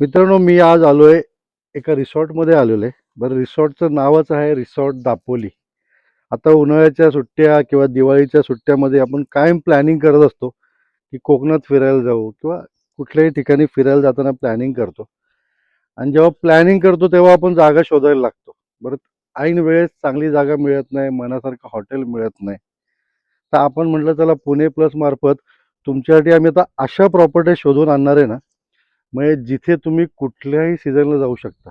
मित्रांनो मी आज आलोय एका रिसॉर्टमध्ये आलेलो आहे बरं रिसॉर्टचं नावच आहे रिसॉर्ट दापोली. आता उन्हाळ्याच्या सुट्ट्या किंवा दिवाळीच्या सुट्ट्यामध्ये आपण कायम प्लॅनिंग करत असतो की कोकणात फिरायला जाऊ किंवा कुठल्याही ठिकाणी फिरायला जाताना प्लॅनिंग करतो. आणि जेव्हा प्लॅनिंग करतो तेव्हा आपण जागा शोधायला लागतो. बरं ऐन वेळेस चांगली जागा मिळत नाही मनासारखं हॉटेल मिळत नाही. तर आपण म्हटलं चला पुणे प्लस मार्फत तुमच्यासाठी आम्ही आता अशा प्रॉपर्टी शोधून आणणार आहे ना म्हणजे जिथे तुम्ही कुठल्याही सीझनला जाऊ शकता.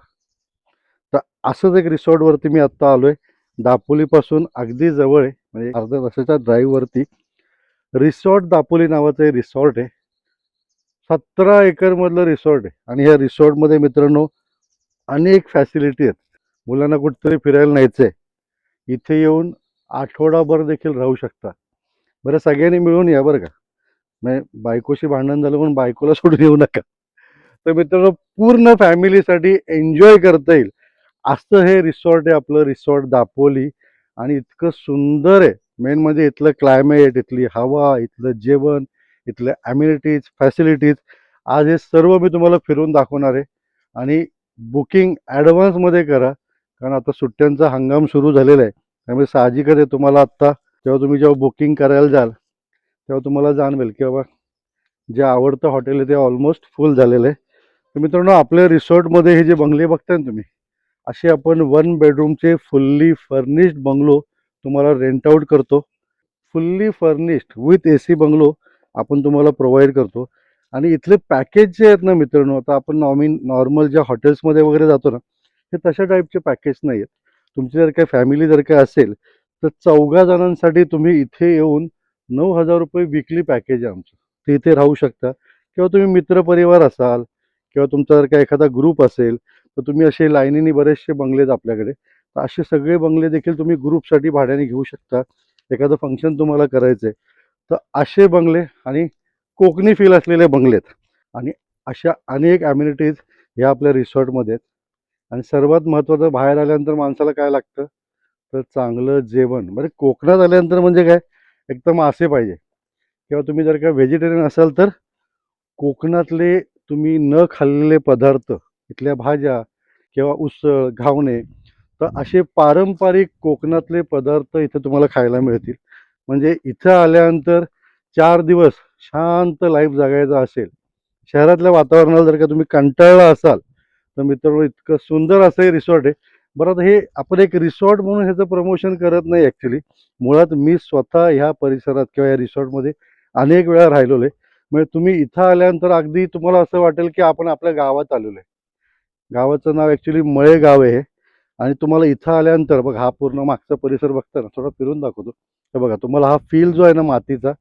तर असंच एक रिसॉर्टवरती मी आत्ता आलो आहे दापोलीपासून अगदी जवळ आहे. म्हणजे अर्ध्या तासाच्या ड्राईव्हवरती रिसॉर्ट दापोली नावाचं रिसॉर्ट आहे. सतरा एकरमधलं रिसॉर्ट आहे. आणि ह्या रिसॉर्टमध्ये मित्रांनो अनेक फॅसिलिटी आहेत. मुलांना कुठेतरी फिरायला न्यायचं आहे इथे येऊन आठवडाभर देखील राहू शकता. बरं सगळ्यांनी मिळून या बरं का. म्हणजे बायकोशी भांडण झालं म्हणून बायकोला सोडून येऊ नका. तर मित्रांनो पूर्ण फॅमिलीसाठी एन्जॉय करता येईल. असं हे रिसॉर्ट आहे आपलं रिसॉर्ट दापोली. आणि इतकं सुंदर आहे. मेन म्हणजे इथलं क्लायमेट इथली हवा इथलं जेवण इथलं ॲम्युनिटीज फॅसिलिटीज आज हे सर्व मी तुम्हाला फिरून दाखवणार आहे. आणि बुकिंग ॲडव्हान्समध्ये करा कारण आता सुट्ट्यांचा हंगाम सुरू झालेला आहे. त्यामुळे साहजिकच आहे तुम्हाला आत्ता जेव्हा तुम्ही जेव्हा बुकिंग करायला जाल तेव्हा तुम्हाला जाणवेल की बाबा जे आवडतं हॉटेल आहे ते ऑलमोस्ट फुल झालेलं आहे. तर मित्रांनो आपल्या रिसॉर्टमध्ये हे जे बंगले बघताय ना तुम्ही असे आपण वन बेडरूमचे फुल्ली फर्निश्ड बंगलो तुम्हाला रेंट आउट करतो. Fully furnished with A C bungalow आपण तुम्हाला प्रोव्हाइड करतो. आणि इथले पॅकेज जे आहेत ना मित्रांनो आता आपण नॉमिन नॉर्मल ज्या हॉटेल्समध्ये वगैरे जातो ना हे तशा टाईपचे पॅकेज नाही आहेत तुमची जर काय फॅमिली जर काय असेल तर चौघा जणांसाठी तुम्ही इथे येऊन नऊ हजार रुपये विकली पॅकेज आहे आमचं. ते इथे राहू शकता. किंवा तुम्ही मित्रपरिवार असाल किंवा तुमचा जर का एखादा ग्रुप असेल तर तुम्ही असे लाईनीने बरेचसे बंगले आहेत आपल्याकडे. तर असे सगळे बंगले देखील तुम्ही ग्रुपसाठी भाड्याने घेऊ शकता. एखादं फंक्शन तुम्हाला करायचं आहे तर असे बंगले आणि कोकणी फील असलेले बंगले आहेत. आणि अशा अनेक ॲम्युनिटीज ह्या आपल्या रिसॉर्टमध्ये आहेत. आणि सर्वात महत्त्वाचं बाहेर आल्यानंतर माणसाला काय लागतं? तर चांगलं जेवण. म्हणजे कोकणात आल्यानंतर म्हणजे काय? एकदम मासे पाहिजे. किंवा तुम्ही जर का व्हेजिटेरियन असाल तर कोकणातले तुम्ही न खाल्लेले पदार्थ इथल्या भाज्या किंवा उसळ घावणे तर असे पारंपरिक कोकणातले पदार्थ इथे तुम्हाला खायला मिळतील. म्हणजे इथं आल्यानंतर चार दिवस शांत लाईफ जगायचं असेल शहरातल्या वातावरणाला जर का तुम्ही कंटाळला असाल तर मित्रांनो इतकं सुंदर असं हे रिसॉर्ट आहे. बरं आता हे आपण एक रिसॉर्ट म्हणून ह्याचं प्रमोशन करत नाही ॲक्च्युली मुळात मी स्वतः ह्या परिसरात किंवा या रिसॉर्टमध्ये अनेक वेळा राहिलेलो आहे. म्हणजे तुम्ही इथं आल्यानंतर अगदी तुम्हाला असं वाटेल की आपण आपल्या गावात आलेलो आहे. गावाचं नाव ॲक्च्युली मळे गाव आहे. हे. आणि तुम्हाला इथं आल्यानंतर बघ हा पूर्ण मागचा परिसर बघता ना थोडा फिरून दाखवतो. तर बघा तुम्हाला हा फील जो आहे ना मातीचा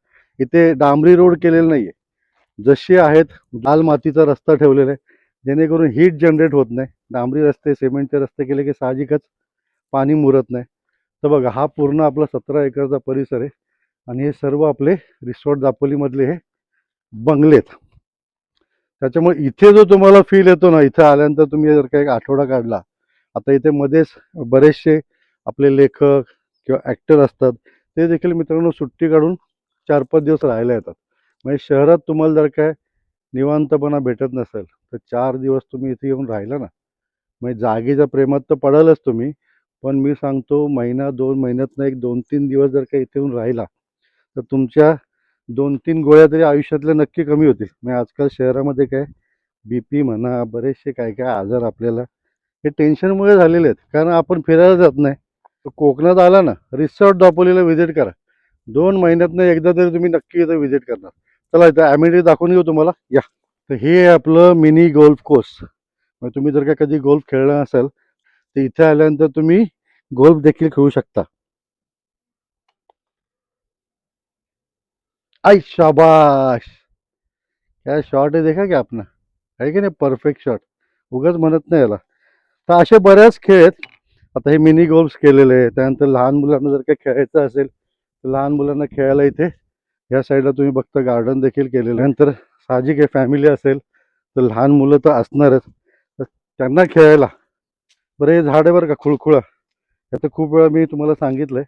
इथे डांबरी रोड केलेला नाही आहे जसे आहेत लाल मातीचा रस्ता ठेवलेला आहे. जेणेकरून हीट जनरेट होत नाही. डांबरी रस्ते सिमेंटचे रस्ते केले की साहजिकच पाणी मुरत नाही. तर बघा हा पूर्ण आपला सतरा एकरचा परिसर आहे. आणि हे सर्व आपले रिसॉर्ट दापोलीमधले हे बंगलेत. त्याच्यामुळे इथे जो तुम्हाला फील येतो ना इथं आल्यानंतर तुम्ही जर का एक आठवडा काढला आता इथे मध्येच बरेचसे आपले लेखक किंवा ॲक्टर असतात ते देखील मित्रांनो सुट्टी काढून चार पाच दिवस राहायला येतात. म्हणजे शहरात तुम्हाला जर काय निवांतपणा भेटत नसेल तर चार दिवस तुम्ही इथे येऊन राहिला ना. म्हणजे जागेच्या प्रेमात तर पडालच तुम्ही पण मी सांगतो महिना दोन महिन्यातनं एक दोन तीन दिवस जर का इथे येऊन राहिला तर तुमच्या दोन तीन गोळ्या तरी आयुष्यातल्या नक्की कमी होतील. म्हणजे आजकाल शहरामध्ये काय बी पी म्हणा बरेचसे काय काय आजार आपल्याला हे टेन्शनमुळे झालेले आहेत. कारण आपण फिरायला जात नाही. तर कोकणात आला ना रिसॉर्ट दापोलीला व्हिजिट करा. दोन महिन्यातनं एकदा तरी तुम्ही नक्की इथं व्हिजिट करणार. चला इथं ॲमिडी दाखवून घेऊ तुम्हाला. या. तर हे आहे आपलं मिनी गोल्फ कोर्स. मग तुम्ही जर का कधी गोल्फ खेळला असाल तर इथे आल्यानंतर तुम्ही गोल्फ देखील खेळू शकता. आई शाबाश. काय शॉट आहे देखा की आपण आहे की नाही? परफेक्ट शॉट उगाच म्हणत नाही याला. तर असे बऱ्याच खेळ आहेत. आता हे मिनी गोल्फ केलेले आहे त्यानंतर लहान मुलांना जर काही खेळायचं असेल तर लहान मुलांना खेळायला इथे ह्या साईडला तुम्ही बघता गार्डन देखील केलेलं आहे. नंतर साहजिक आहे फॅमिली असेल तर लहान मुलं तर असणारच तर त्यांना खेळायला. बरं हे झाड आहे बरं का खुळखुळा. याचं खूप वेळा मी तुम्हाला सांगितलं आहे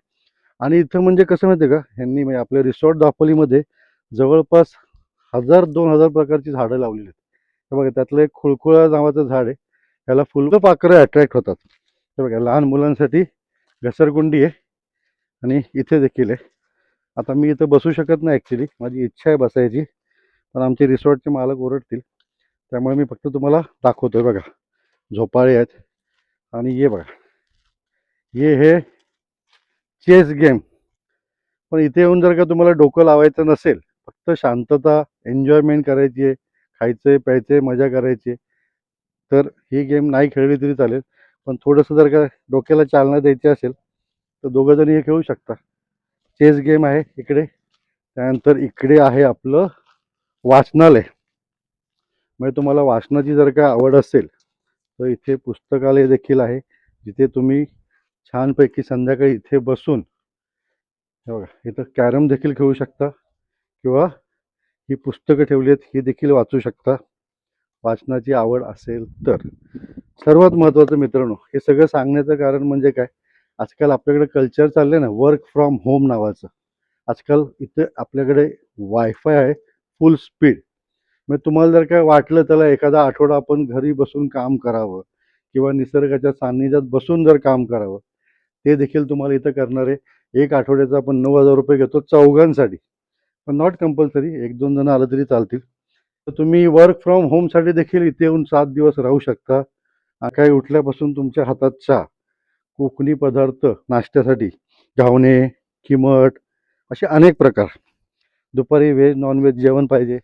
आणि इथं म्हणजे कसं माहिती आहे का? ह्यांनी म्हणजे आपल्या रिसॉर्ट दापोलीमध्ये जवळपास हजार दोन हजार प्रकारची झाडं लावलेली आहेत. हे बघा त्यातलं एक खुळखुळा नावाचं झाड आहे. त्याला फुलं पाखरं अट्रॅक्ट होतात. हे बघा लहान मुलांसाठी घसरगुंडी आहे. आणि इथे देखील आहे. आता मी इथं बसू शकत नाही ॲक्च्युली माझी इच्छा आहे बसायची. पण आमचे रिसॉर्टचे मालक ओरडतील. त्यामुळे मी फक्त तुम्हाला दाखवतो आहे बघा. झोपाळे आहेत. आणि ये बघा. ये हे चेस गेम. पण इथे येऊन जर का तुम्हाला डोकं लावायचं नसेल फक्त शांतता एन्जॉयमेंट करायची आहे खायचंय प्यायचंय मजा करायची आहे, तर ही गेम नाही खेळली तरी चालेल. पण थोडंसं जर का डोक्याला चालना द्यायची असेल तर दोघं जणी हे खेळू शकता. चेस गेम आहे इकडे त्यानंतर इकडे आहे आपलं वाचनालय. म्हणजे तुम्हाला वाचनाची जर का आवड असेल तर इथे पुस्तकालय देखील आहे जिथे तुम्ही छानपैकी संध्याकाळी इथे बसून हे बघा इथं कॅरम देखील खेळू शकता किंवा ही पुस्तकं ठेवली आहेत ही देखील वाचू शकता. वाचनाची आवड असेल तर. सर्वात महत्त्वाचं मित्रांनो हे सगळं सांगण्याचं कारण म्हणजे काय? आजकाल आपल्याकडे कल्चर चाललंय ना वर्क फ्रॉम होम नावाचं. आजकाल इथे आपल्याकडे वायफाय आहे फुल स्पीड मग तुम्हाला जर काय वाटलं त्याला एखादा आठवडा आपण घरी बसून काम करावं किंवा निसर्गाच्या सान्निध्यात बसून जर काम करावं ते देखील तुम्हाला इथं करणार आहे. एक आठवड्याचा आपण नऊ हजार रुपये घेतो चौघांसाठी. पण नॉट कंपल्सरी एक दोन जण आलं तरी चालतील. तर तुम्ही वर्क फ्रॉम होमसाठी देखील इथे येऊन सात दिवस राहू शकता. काही उठल्यापासून तुमच्या हातात चहा कोकणी पदार्थ नाश्त्यासाठी घावणे किमट असे अनेक प्रकार. दुपारी व्हेज नॉनव्हेज जेवण पाहिजे.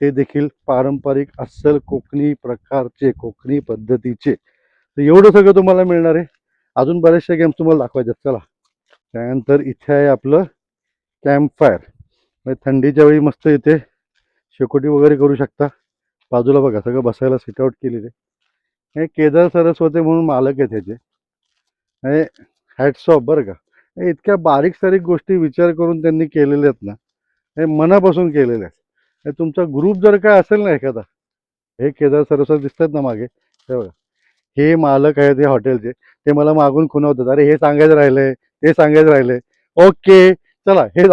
ते देखील पारंपरिक अस्सल कोकणी प्रकारचे कोकणी पद्धतीचे. तर एवढं सगळं तुम्हाला मिळणार आहे. अजून बऱ्याचशा गेम्स तुम्हाला दाखवायचे आहेत. चला. त्यानंतर इथे आहे आपलं कॅम्प फायर म्हणजे थंडीच्या वेळी मस्त इथे शेकोटी वगैरे करू शकता. बाजूला बघा सगळं बसायला सिटआउट केलेले हे केदार सरस्वती म्हणून मालक आहेत त्याचे हे हॅटसॉप बरं का. हे इतक्या बारीक सारीक गोष्टी विचार करून त्यांनी केलेल्या आहेत ना. हे मनापासून केलेले आहेत. तुमचा ग्रुप जर काय असेल ना एखादा हे केदार सरस्वती दिसतात ना मागे. हे बघा. हे मालक आहेत हे हॉटेलचे. ते मला मागून खुणवतात अरे हे सांगायचं राहिलंय ते सांगायचं राहिलंय. ओके चला हे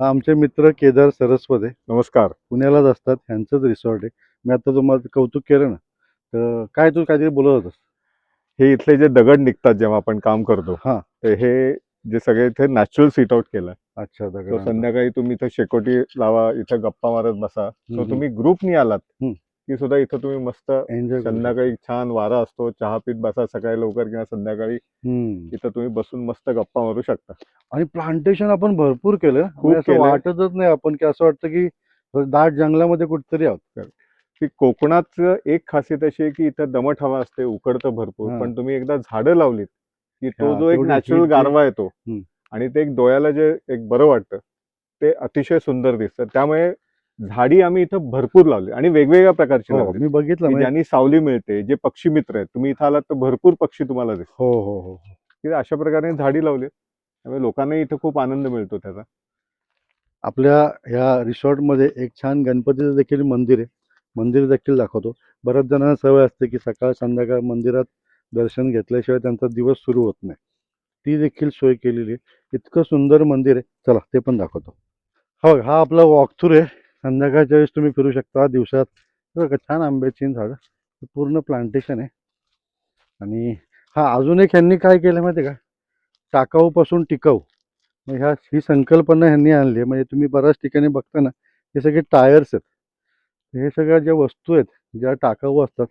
आमचे मित्र केदार सरस्वते. नमस्कार. पुण्यालाच असतात ह्यांचंच रिसॉर्ट आहे. मी आता तुम्हाला कौतुक केलं ना तर काय तू काहीतरी बोलत होतास? हे इथले जे दगड निघतात जेव्हा आपण काम करतो हा. तर हे जे सगळे इथे नॅचरल सीट आउट केलं अच्छा दगड संध्याकाळी तुम्ही इथं शेकोटी लावा इथं गप्पा मारत बसा. तुम्ही ग्रुपनी आलात. की सुद्धा इथं तुम्ही मस्त एन्जॉय संध्याकाळी छान वारा असतो चहा पीत बसा सकाळी लवकर किंवा संध्याकाळी. इथं तुम्ही बसून मस्त गप्पा मारू शकता. आणि प्लांटेशन आपण भरपूर केलं. म्हणजे असं. वाटतच नाही आपण की असं वाटतं की दाट जंगलामध्ये कुठतरी आहोत. की कोकणात एक खासियत अशी आहे की इथं दमट हवा असते उकडतं भरपूर. पण तुम्ही एकदा झाडं लावलीत की तो जो एक नॅचरल गारवा येतो. आणि ते एक डोळ्याला जे एक बरं वाटतं ते अतिशय सुंदर दिसतं. त्यामुळे झाडी आम्ही इथं भरपूर लावली आणि वेगवेगळ्या प्रकारची हो लावली. मी बघितलं म्हणजे ज्यांनी सावली मिळते जे पक्षी मित्र आहेत तुम्ही इथं आलात तर भरपूर पक्षी तुम्हाला दिसतात हो हो हो की अशा प्रकारे झाडी लावली. त्यामुळे लोकांनाही इथं खूप आनंद मिळतो त्याचा. आपल्या ह्या रिसॉर्टमध्ये एक छान गणपतीचं देखील मंदिर आहे. मंदिर देखील दाखवतो. बऱ्याच जणांना सवय असते की सकाळ संध्याकाळ मंदिरात दर्शन घेतल्याशिवाय त्यांचा दिवस सुरू होत नाही. ती देखील सोय केलेली आहे. इतकं सुंदर मंदिर आहे. चला ते पण दाखवतो. हो हा आपला वॉकथ्रू आहे. संध्याकाळच्या वेळेस तुम्ही फिरू शकता दिवसात. बघा छान आंब्याची झाडं. पूर्ण प्लांटेशन आहे. आणि हा अजून एक ह्यांनी काय केलं माहिती आहे का? टाकाऊपासून टिकाऊ. मग ह्या ही संकल्पना ह्यांनी आणली आहे. म्हणजे तुम्ही बऱ्याच ठिकाणी बघता ना हे सगळे टायर्स आहेत. हे सगळ्या ज्या वस्तू आहेत ज्या टाकाऊ असतात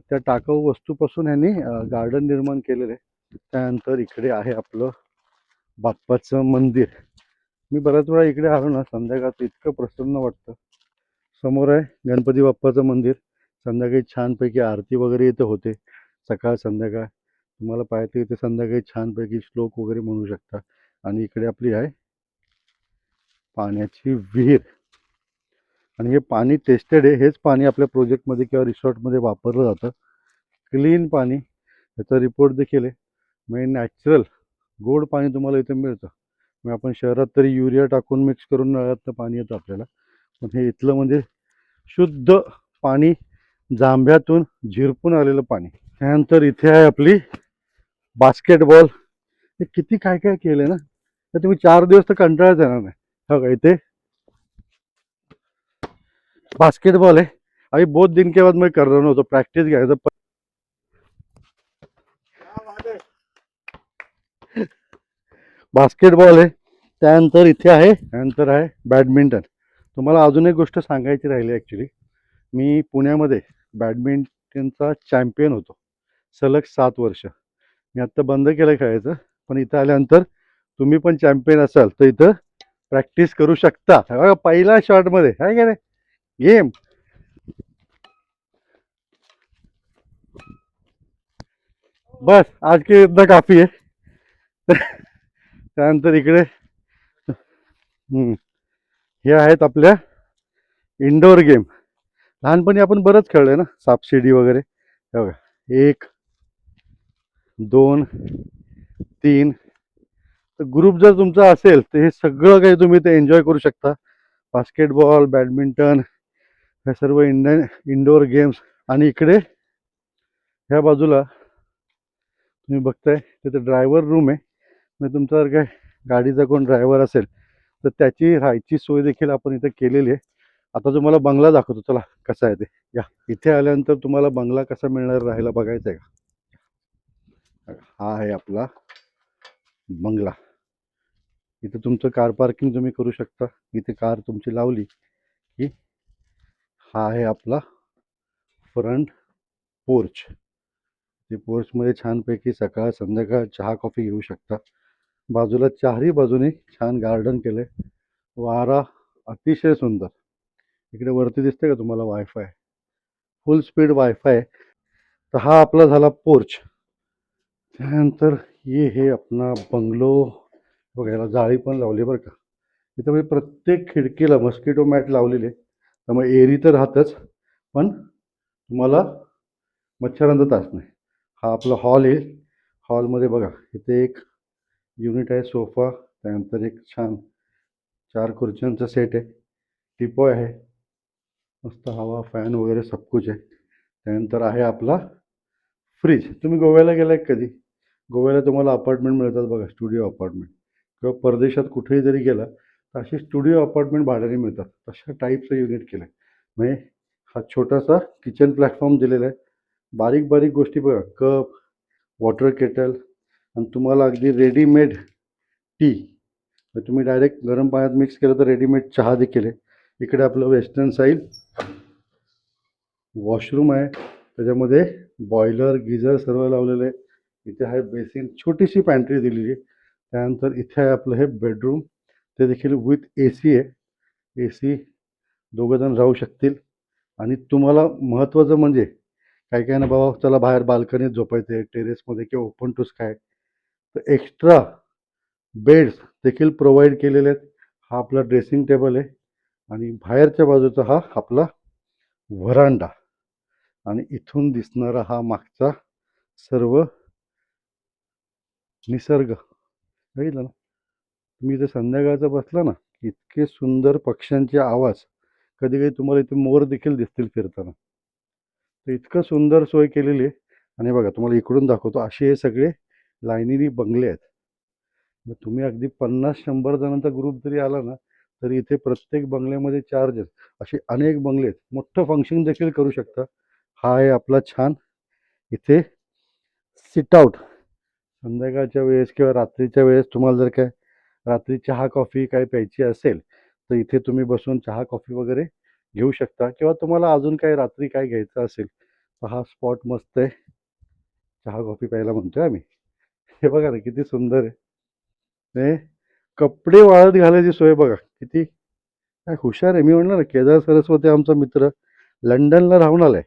त्या टाकाऊ वस्तूपासून ह्यांनी गार्डन निर्माण केलेलं आहे. त्यानंतर इकडे आहे आपलं बाप्पाचं मंदिर. मी बऱ्याच वेळा इकडे आलो ना संध्याकाळचं इतकं प्रसन्न वाटतं. समोर आहे गणपती बाप्पाचं मंदिर. संध्याकाळी छानपैकी आरती वगैरे इथं होते. सकाळ संध्याकाळ. तुम्हाला पाहिजे इथे संध्याकाळी छानपैकी श्लोक वगैरे म्हणू शकता. आणि इकडे आपली आहे पाण्याची विहीर. आणि हे पाणी टेस्टेड आहे. हेच पाणी आपल्या प्रोजेक्टमध्ये किंवा रिसॉर्टमध्ये वापरलं जातं. क्लीन पाणी. याचा रिपोर्ट देखील आहे. म्हणजे नॅचरल गोड पाणी तुम्हाला इथे मिळतं. मग आपण शहरात तरी युरिया टाकून मिक्स करून नळातनं पाणी येतं आपल्याला. पण हे इथलं म्हणजे शुद्ध पाणी जांभ्यातून झिरपून आलेलं पाणी. त्यानंतर इथे आहे आपली बास्केटबॉल हे किती काय काय केलंय ना? तर तुम्ही चार दिवस तर कंटाळाच येणार नाही. हो का इथे. बास्केटबॉल आहे. अभी बहुत दिन के बाद मैं कर रहा तो प्रैक्टिस घ्यायचं बास्केटबॉल आहे. त्यानंतर इथे आहे त्यानंतर आहे बॅडमिंटन. तुम्हाला अजून एक गोष्ट सांगायची राहिली ॲक्च्युली मी पुण्यामध्ये बॅडमिंटनचा चॅम्पियन होतो. सलग सात वर्ष. मी आत्ता बंद केलं खेळायचं पण इथं आल्यानंतर तुम्ही पण चॅम्पियन असाल तर इथं प्रॅक्टिस करू शकता. बघा पहिल्या शॉटमध्ये आहे का नाही? गेम बस आज की इतना काफी आहे. त्यानंतर इकडे हे आहेत आपल्या इंडोर गेम लहानपणी आपण बरंच खेळलोय ना सापशिडी वगैरे. हे बघा एक दोन तीन. तर ग्रुप जर तुमचा असेल तर हे सगळं काही तुम्ही ते एन्जॉय करू शकता. बास्केटबॉल बॅडमिंटन हे सर्व इंडियन इंडोर गेम्स आणि इकडे ह्या बाजूला तुम्ही बघताय तिथे ड्रायव्हर रूम आहे. म्हणजे तुमचा जर काय गाडीचा कोण ड्रायव्हर असेल तर त्याची राहायची सोय देखील आपण इथे केलेली आहे. आता तुम्हाला बंगला दाखवतो. चला कसा आहे ते? या. इथे आल्यानंतर तुम्हाला बंगला कसा मिळणार राहायला बघायचा आहे का हा आहे आपला बंगला. इथे तुमचं कार पार्किंग तुम्ही करू शकता. इथे कार तुमची लावली की हा आहे आपला फ्रंट पोर्च. ते पोर्चमध्ये छानपैकी सकाळ संध्याकाळ चहा कॉफी घेऊ शकता. बाजूला चारही बाजूने छान गार्डन केलं आहे वारा अतिशय सुंदर. इकडे वरती दिसते का तुम्हाला वायफाय फुल स्पीड वायफाय तर हा आपला झाला पोर्च त्यानंतर ये हे आपला बंगलो बघायला जाळी पण लावली बरं का. इथं म्हणजे प्रत्येक खिडकीला मस्किटो मॅट लावलेले त्यामुळे एरी तर राहतच पण तुम्हाला मच्छरांचा त्रास नाही. हा आपला हॉल आहे. हॉलमध्ये बघा इथे एक युनिट आहे सोफा त्यानंतर एक छान चार खुर्च्यांचा सेट आहे. टिपॉय आहे. मस्त हवा फॅन वगैरे सब कुछ आहे. त्यानंतर आहे आपला फ्रीज तुम्ही गोव्याला गेलाय कधी? गोव्याला तुम्हाला अपार्टमेंट मिळतात बघा स्टुडिओ अपार्टमेंट किंवा परदेशात कुठेही जरी गेला तर असे स्टुडिओ अपार्टमेंट भाड्याने मिळतात. तशा टाईपचं युनिट केलं आहे म्हणजे हा छोटासा किचन प्लॅटफॉर्म दिलेला आहे. बारीक बारीक गोष्टी बघा. कप वॉटर केटल आणि तुम्हाला अगदी रेडीमेड टी तुम्ही डायरेक्ट गरम पाण्यात मिक्स केलं तर रेडीमेड चहा देखील आहे. इकडे आपलं वेस्टर्न साईल वॉशरूम आहे. त्याच्यामध्ये बॉयलर गिझर सर्व लावलेलं आहे. इथे आहे बेसिन छोटीशी पॅन्ट्री दिलेली आहे. त्यानंतर इथे आहे आपलं हे बेडरूम ते देखील विथ ए सी आहे. ए सी दोघंजण राहू शकतील. आणि तुम्हाला महत्त्वाचं म्हणजे काय काय ना बाबा त्याला बाहेर बाल्कनीत झोपायचं आहे टेरेसमध्ये किंवा ओपन टू स्काय तर एक्स्ट्रा बेड्स देखील प्रोव्हाइड केलेले आहेत. हा आपला ड्रेसिंग टेबल आहे. आणि बाहेरच्या बाजूचा हा आपला व्हरांडा आणि इथून दिसणारा हा मागचा सर्व निसर्ग. बघितलं ना? तुम्ही इथे संध्याकाळचा बसला ना इतके सुंदर पक्ष्यांचे आवाज. कधी कधी तुम्हाला इथे मोर देखील दिसतील फिरताना. तर इतकं सुंदर सोय केलेली आहे. आणि बघा तुम्हाला इकडून दाखवतो. असे हे सगळे लाईनीनी बंगले आहेत. मग तुम्ही अगदी पन्नास शंभर जणांचा ग्रुप जरी आला ना तरी इथे प्रत्येक बंगल्यामध्ये चार्ज असे अनेक बंगले आहेत. मोठं फंक्शन देखील करू शकता. हा आहे आपला छान इथे सिट आउट संध्याकाळच्या वेळेस किंवा रात्रीच्या वेळेस तुम्हाला जर काय रात्री चहा कॉफी काय प्यायची असेल तर इथे तुम्ही बसून चहा कॉफी वगैरे घेऊ शकता. किंवा तुम्हाला अजून काय रात्री काय घ्यायचं असेल तर हा स्पॉट मस्त आहे. चहा कॉफी प्यायला म्हणतोय आम्ही. हे बघा ना किती सुंदर आहे. हे कपडे वाळत घालायची सोय बघा किती. काय हुशार आहे. मी म्हणलं ना केदार सरस्वती आमचा मित्र लंडनला राहून आलाय.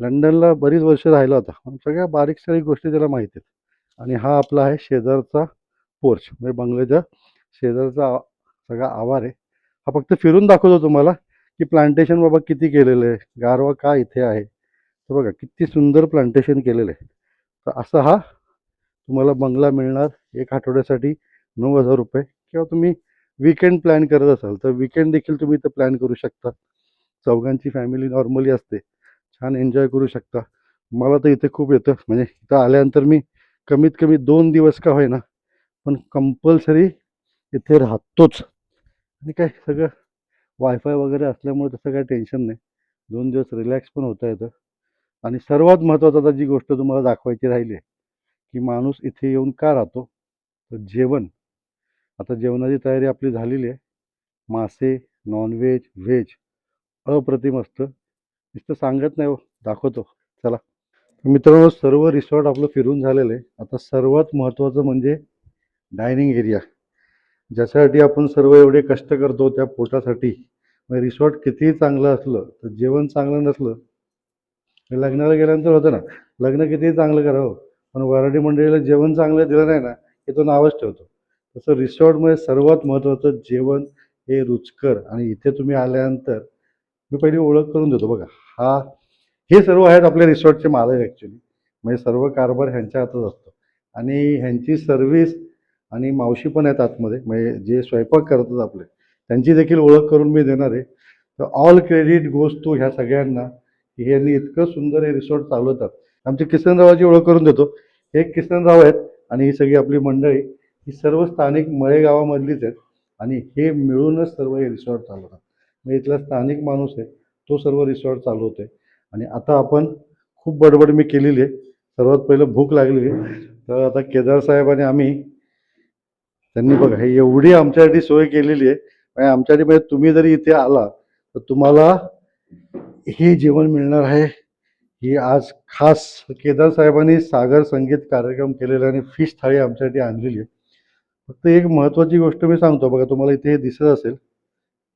लंडनला बरीच वर्ष राहिला होता. सगळ्या बारीक सारीक गोष्टी त्याला माहिती आहेत. आणि हा आपला आहे शेजारचा पोर्च. म्हणजे बंगल्याच्या शेजारचा सगळा आवार आहे. हा फक्त फिरून दाखवतो तुम्हाला की प्लांटेशन बाबा किती केलेलं आहे. गारवा का इथे आहे. तर बघा किती सुंदर प्लांटेशन केलेलं आहे. तर असा हा तुम्हाला बंगला मिळणार एक आठवड्यासाठी नऊ हजार रुपये. किंवा तुम्ही विकेंड प्लॅन करत असाल तर विकेंड देखील तुम्ही इथं प्लॅन करू शकता. चौघांची फॅमिली नॉर्मली असते. छान एन्जॉय करू शकता. मला तर इथे खूप येतं. म्हणजे इथं आल्यानंतर मी कमीत कमी दोन दिवस का होईना पण कंपल्सरी इथे राहतोच. आणि काय सगळं वायफाय वगैरे असल्यामुळे तसं काय टेन्शन नाही. दोन दिवस रिलॅक्स पण होता येतं. आणि सर्वात महत्त्वाचं आता जी गोष्ट तुम्हाला दाखवायची राहिली आहे की माणूस इथे येऊन का राहतो? तर जेवण. आता जेवणाची तयारी आपली झालेली आहे. मासे नॉनव्हेज व्हेज अप्रतिम असतं. नुसतं सांगत नाही हो. दाखवतो. चला. मित्रांनो सर्व रिसॉर्ट आपलं फिरून झालेलं आहे. आता सर्वात महत्त्वाचं म्हणजे डायनिंग एरिया ज्याच्यासाठी आपण सर्व एवढे कष्ट करतो त्या पोटासाठी. मग रिसॉर्ट कितीही चांगलं असलं तर जेवण चांगलं नसलं लग्नाला गेल्यानंतर होतं ना. लग्न कितीही चांगलं करावं हो. पण वराडी मंडळीला जेवण चांगलं दिलं नाही ना हे तो नावच ठेवतो. तसं रिसॉर्टमध्ये सर्वात महत्त्वाचं जेवण हे रुचकर आणि इथे तुम्ही आल्यानंतर मी पहिली ओळख करून देतो बघा. हा हे सर्व आहेत आपल्या रिसॉर्टचे मालक ॲक्च्युली म्हणजे सर्व कारभार ह्यांच्या हातात असतो. आणि ह्यांची सर्व्हिस आणि मावशी पण आहेत आतमध्ये. म्हणजे जे स्वयंपाक करतात आपले त्यांची देखील ओळख करून मी देणार आहे. तर ऑल क्रेडिट गोज टू ह्या सगळ्यांना. की यांनी इतकं सुंदर हे रिसॉर्ट चालवतात. आमचे किसनरावाची ओळख करून देतो. हे किसनराव आहेत आणि ही सगळी आपली मंडळी ही सर्व स्थानिक मळेगावामधलीच आहेत आणि हे मिळूनच सर्व हे रिसॉर्ट चालवतात. मग इथला स्थानिक माणूस आहे तो सर्व रिसॉर्ट चालवतोय. आणि आता आपण खूप बडबड मी केलेली आहे. सर्वात पहिलं भूक लागलेली आहे. तर आता केदार साहेब आणि आम्ही त्यांनी बघा हे एवढी आमच्यासाठी सोय केलेली आहे. म्हणजे आमच्यासाठी म्हणजे तुम्ही जरी इथे आला तर तुम्हाला हे जेवण मिळणार आहे. ही आज खास केदार साहेबांनी सागर संगीत कार्यक्रम केलेला आणि फिश थाळी आमच्यासाठी आणलेली आहे. फक्त एक महत्त्वाची गोष्ट मी सांगतो बघा तुम्हाला इथे हे दिसत असेल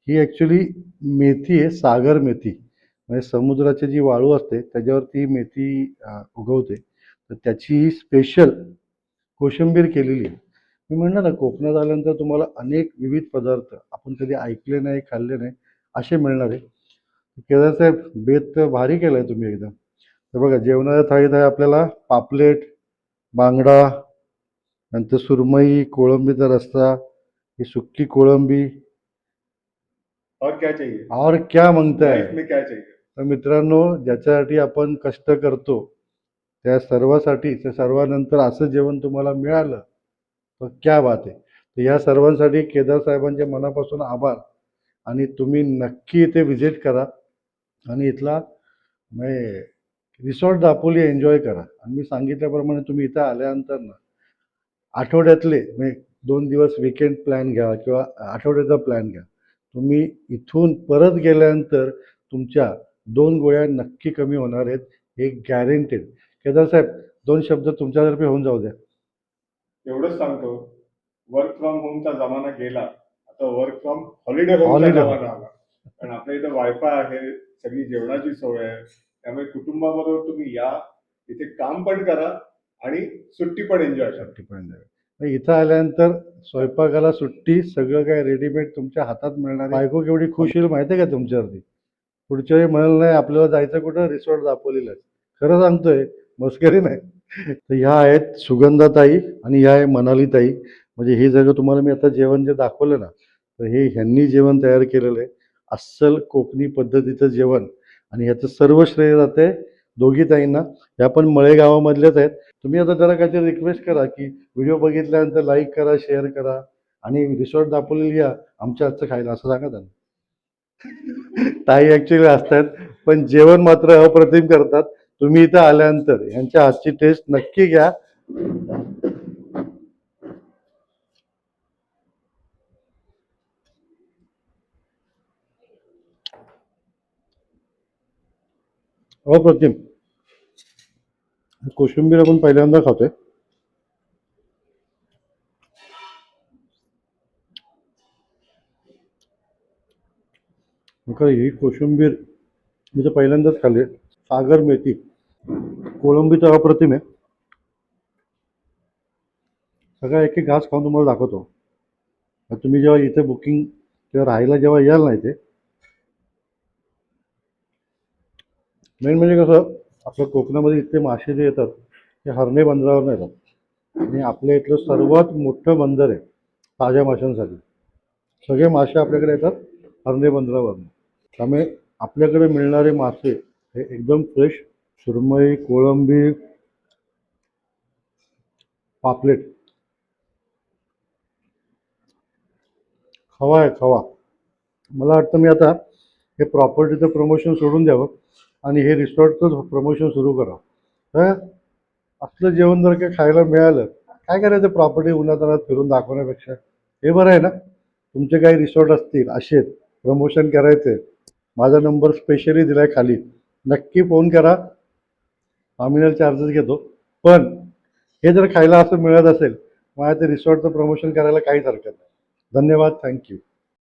ही ॲक्च्युली मेथी आहे सागर मेथी. म्हणजे समुद्राची जी वाळू असते त्याच्यावरती ती मेथी उगवते. तर त्याची स्पेशल कोशिंबीर केलेली आहे. मी म्हणलं ना कोकणात आल्यानंतर तुम्हाला अनेक विविध पदार्थ आपण कधी ऐकले नाही खाल्ले नाही असे मिळणार आहे. केदार साहेब बेत तर भारी केलं आहे तुम्ही एकदम. तर बघा जेवणाच्या थाळीत आहे आपल्याला पापलेट बांगडा नंतर सुरमई कोळंबीचा रस्सा ही सुक्की कोळंबी. और क्या चाहिए? और क्या मागताय? क्या चाहिए? तर मित्रांनो ज्याच्यासाठी आपण कष्ट करतो त्या सर्वासाठी त्या सर्वानंतर असं जेवण तुम्हाला मिळालं तर क्या बात आहे. तर या सर्वांसाठी केदार साहेबांचे मनापासून आभार. आणि तुम्ही नक्की इथे व्हिजिट करा. आणि इथला म्हणजे रिसॉर्ट दापोली एन्जॉय करा. आणि मी सांगितल्याप्रमाणे तुम्ही इथं आल्यानंतर ना आठवड्यातले म्हणजे दोन दिवस विकेंड प्लॅन घ्या किंवा आठवड्याचा प्लॅन घ्या. तुम्ही इथून परत गेल्यानंतर तुमच्या दोन गोळ्या नक्की कमी होणार आहेत हे गॅरेंटेड केदार साहेब दोन शब्द तुमच्यातर्फे होऊन जाऊ द्या. एवढंच सांगतो वर्क फ्रॉम होमचा जमाना गेला आता वर्क फ्रॉम हॉलिडे. जमाना आला. कारण आपल्या इथं वायफाय आहे सगळी जेवणाची सोय आहे. त्यामुळे कुटुंबाबरोबर तुम्ही या इथे काम पण करा आणि सुट्टी पण एन्जॉय करा. पण जावे. मग इथं आल्यानंतर स्वयंपाकाला सुट्टी सगळं काय रेडीमेड तुमच्या हातात मिळणार बायको केवढी खुश होईल माहिती आहे का तुमच्यावरती? पुढच्या वेळी म्हणाल नाही आपल्याला जायचं कुठं? रिसॉर्ट दाखवलेलं खरं सांगतोय मस्करी नाही. तर ह्या आहेत सुगंधाताई आणि ह्या आहे मनालीताई. म्हणजे हे सगळं तुम्हाला मी आता जेवण जे दाखवलं ना तर हे ह्यांनी जेवण तयार केलेलं आहे. अस्सल कोकणी पद्धतीचं जेवण. आणि ह्याचं सर्व श्रेय जाते दोघी ताईंना. ह्या पण मळे गावामधल्याच आहेत. तुम्ही आता जरा काहीतरी रिक्वेस्ट करा की व्हिडिओ बघितल्यानंतर लाईक करा शेअर करा आणि रिसॉर्ट दाखवलेली या आमच्या हातचं खायला असं सांगा त्यांना. ताई ॲक्च्युली असतात पण जेवण मात्र अप्रतिम करतात. तुम्ही इथं आल्यानंतर यांच्या हातची टेस्ट नक्की घ्या. अप्रतिम. कोशिंबीर आपण पहिल्यांदा खातोय. ही कोशिंबीर मी तर पहिल्यांदाच खाल्ली. सागर मेथी. कोळंबी तर अप्रतिम आहे. सगळा एक एक घास खाऊन तुम्हाला दाखवतो. तुम्ही जेव्हा इथे बुकिंग किंवा राहायला जेव्हा याल ना इथे मेन म्हणजे कसं आपल्या कोकणामध्ये इथले मासे जे येतात ते हरणे बंदरावर येतात आणि आपल्या इथलं सर्वात मोठं बंदर आहे ताज्या माशांसाठी. सगळे मासे आपल्याकडे येतात हरणे बंदरावरनं त्यामुळे आपल्याकडे मिळणारे मासे हे एकदम फ्रेश सुरमई कोळंबी पापलेट. खवा आहे खवा. मला वाटतं मी आता हे प्रॉपर्टीचं प्रमोशन सोडून द्यावं. आणि हे रिसॉर्टचं प्रमोशन सुरू करा हं? असलं जेवण जर काही खायला मिळालं काय करायचं प्रॉपर्टी उन्हातानात फिरून दाखवण्यापेक्षा? हे बरं आहे ना? तुमचे काही रिसॉर्ट असतील असेच प्रमोशन करायचे माझा नंबर स्पेशली दिला आहे खाली. नक्की फोन करा. नॉमिनल चार्जेस घेतो. पण हे जर खायला असं मिळत असेल मला ते रिसॉर्टचं प्रमोशन करायला काहीच हरकत नाही. धन्यवाद. थँक्यू